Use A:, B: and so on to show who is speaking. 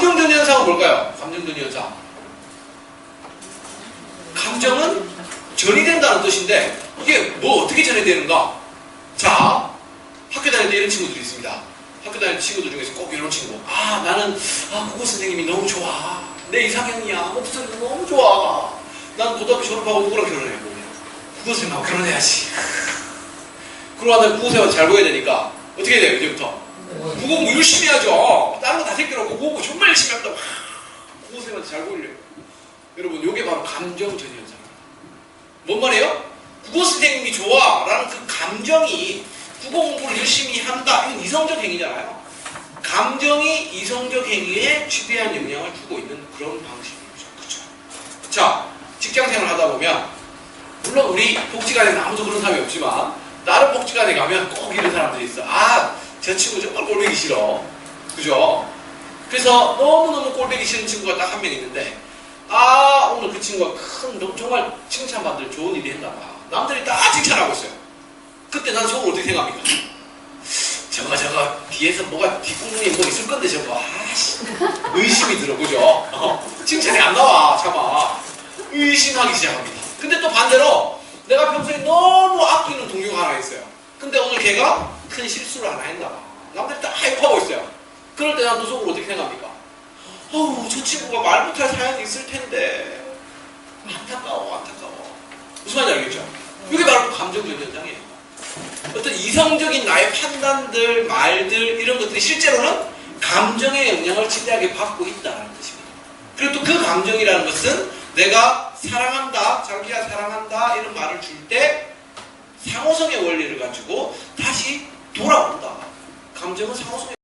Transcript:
A: 감정전 현상은 뭘까요? 감정전 현상. 감정은 전이 된다는 뜻인데 이게 뭐 어떻게 전이 되는가? 자, 학교 다닐 때 이런 친구들이 있습니다. 학교 다닐 때 친구들 중에서 꼭 이런 친구. 아, 나는 아, 국어 선생님이 너무 좋아. 내 이상형이야. 목소리가 너무 좋아. 난 고등학교 졸업하고 누구랑 결혼해? 국어 선생님하고 결혼해야지. 그러고 나서 국어 선생님한테 잘 보여야 되니까 어떻게 해야 돼요, 이제부터? 국어 뭐 열심히 하죠. 잘 보이려고. 여러분, 이게 바로 감정전 현상입니다. 뭔 말이에요? 국어 선생님이 좋아 라는 그 감정이 국어 공부를 열심히 한다. 이건 이성적 행위잖아요. 감정이 이성적 행위에 취대한 영향을 주고 있는 그런 방식이죠. 그렇죠? 자, 직장 생활 하다 보면 물론 우리 복지관에는 아무도 그런 사람이 없지만 다른 복지관에 가면 꼭 이런 사람들이 있어. 아, 저 친구 정말 꼴보기 싫어. 그죠? 그래서 너무너무 꼴보기 싫은 친구가 딱 한 명 있는데 아 오늘 그 친구가 큰 너- 정말 칭찬받을 좋은 일이 했나 봐. 남들이 다 칭찬하고 있어요. 그때 난 속으로 어떻게 생각합니까? 저거 저거 뒤에서 뭐가 뒷구멍에 뭐 있을 건데 저거 아씨 의심이 들어 그죠? 어, 칭찬이 안 나와 참아 의심하기 시작합니다. 근데 또 반대로 내가 평소에 너무 아끼는 동료가 하나 있어요. 근데 오늘 걔가 큰 실수를 하나 했나 봐. 남들이 다 욕하고 있어요. 그럴 때난또 속으로 어떻게 생각합니까? 어우 저 친구가 말 못할 사연이 있을 텐데. 안타까워 안타까워. 무슨 말인지 알겠죠? 이게 바로 감정적 현상이에요. 어떤 이성적인 나의 판단들 말들 이런 것들이 실제로는 감정의 영향을 지대하게 받고 있다는 뜻입니다. 그리고 또 그 감정이라는 것은 내가 사랑한다 자기야 사랑한다 이런 말을 줄 때 상호성의 원리를 가지고 다시 돌아온다. 감정은 상호성의